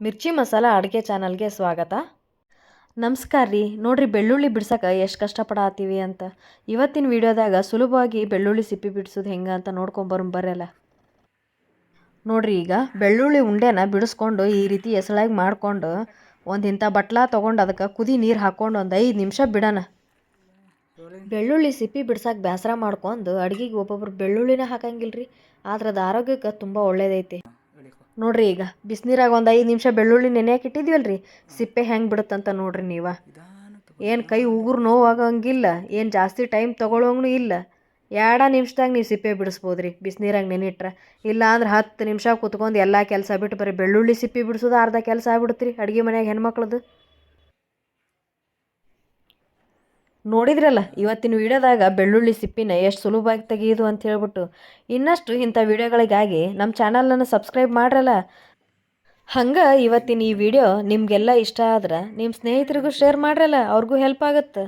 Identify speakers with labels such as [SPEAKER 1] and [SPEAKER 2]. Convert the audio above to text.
[SPEAKER 1] ಮಿರ್ಚಿ ಮಸಾಲ ಅಡುಗೆ ಚಾನಲ್ಗೆ ಸ್ವಾಗತ. ನಮಸ್ಕಾರ ರೀ. ನೋಡಿರಿ ಬೆಳ್ಳುಳ್ಳಿ ಬಿಡ್ಸಕ್ಕೆ ಎಷ್ಟು ಕಷ್ಟಪಡತ್ತೀವಿ ಅಂತ. ಇವತ್ತಿನ ವಿಡಿಯೋದಾಗ ಸುಲಭವಾಗಿ ಬೆಳ್ಳುಳ್ಳಿ ಸಿಪ್ಪಿ ಬಿಡಿಸೋದು ಹೆಂಗೆ ಅಂತ ನೋಡ್ಕೊಂಬರೋಣ ಬರಲ್ಲ ನೋಡಿರಿ ಈಗ ಬೆಳ್ಳುಳ್ಳಿ ಉಂಡೆನ ಬಿಡಿಸ್ಕೊಂಡು ಈ ರೀತಿ ಎಸಳಾಗಿ ಮಾಡಿಕೊಂಡು ಒಂದು ಇಂಥ ಬಟ್ಲ ತೊಗೊಂಡು ಅದಕ್ಕೆ ಕುದಿ ನೀರು ಹಾಕ್ಕೊಂಡು ಒಂದು ಐದು ನಿಮಿಷ ಬಿಡೋಣ. ಬೆಳ್ಳುಳ್ಳಿ ಸಿಪ್ಪಿ ಬಿಡ್ಸಕ್ಕೆ ಬೇಸರ ಮಾಡ್ಕೊಂಡು ಅಡುಗೆಗೆ ಒಬ್ಬೊಬ್ರು ಬೆಳ್ಳುಳ್ಳಿನ ಹಾಕಂಗಿಲ್ರಿ. ಆದ್ರೆ ಅದು ಆರೋಗ್ಯಕ್ಕೆ ತುಂಬ ಒಳ್ಳೇದೈತಿ. ನೋಡ್ರಿ ಈಗ ಬಿಸಿನೀರಾಗ ಒಂದು ಐದು ನಿಮಿಷ ಬೆಳ್ಳುಳ್ಳಿ ನೆನೆಯಕ್ಕೆ ರೀ ಸಿಪ್ಪೆ ಹೆಂಗೆ ಬಿಡುತ್ತಂತ ನೋಡ್ರಿ ನೀವು. ಏನು ಕೈ ಉಗುರು ನೋವು ಆಗಂಗಿಲ್ಲ ಏನು ಜಾಸ್ತಿ ಟೈಮ್ ತೊಗೊಳೋಂಗೂ ಇಲ್ಲ. ಎರಡ ನಿಮಿಷದಾಗ ನೀವು ಸಿಪ್ಪೆ ಬಿಡಿಸ್ಬೋದು ರೀ ಬಿಸಿನೀರಾಗ ನೆನಿಟ್ರೆ ಇಲ್ಲ ಅಂದ್ರೆ ಹತ್ತು ನಿಮಿಷ ಕುತ್ಕೊಂಡು ಎಲ್ಲ ಕೆಲಸ ಬಿಟ್ಟು ಬರೀ ಬೆಳ್ಳುಳ್ಳಿ ಸಿಪ್ಪೆ ಬಿಡಿಸೋದು ಅರ್ಧ ಕೆಲಸ ಆಗ್ಬಿಡುತ್ತೆ ರೀ ಅಡುಗೆ ಮನೆಯಾಗ ಹೆಣ್ಮಕ್ಳದ್ದು ನೋಡಿದ್ರಲ್ಲ, ಇವತ್ತಿನ ವಿಡಿಯೋದಾಗ ಬೆಳ್ಳುಳ್ಳಿ ಸಿಪ್ಪಿನ ಎಷ್ಟು ಸುಲಭವಾಗಿ ತೆಗೆಯೋದು ಅಂತ ಹೇಳ್ಬಿಟ್ಟು. ಇನ್ನಷ್ಟು ಇಂಥ ವೀಡಿಯೋಗಳಿಗಾಗಿ ನಮ್ಮ ಚಾನಲನ್ನು ಸಬ್ಸ್ಕ್ರೈಬ್ ಮಾಡ್ರಲ್ಲ. ಹಂಗೆ ಇವತ್ತಿನ ಈ ವಿಡಿಯೋ ನಿಮಗೆಲ್ಲ ಇಷ್ಟ ಆದ್ರೆ ನಿಮ್ಮ ಸ್ನೇಹಿತರಿಗೂ ಶೇರ್ ಮಾಡ್ರಲ್ಲ, ಅವ್ರಿಗೂ ಹೆಲ್ಪ್ ಆಗುತ್ತೆ.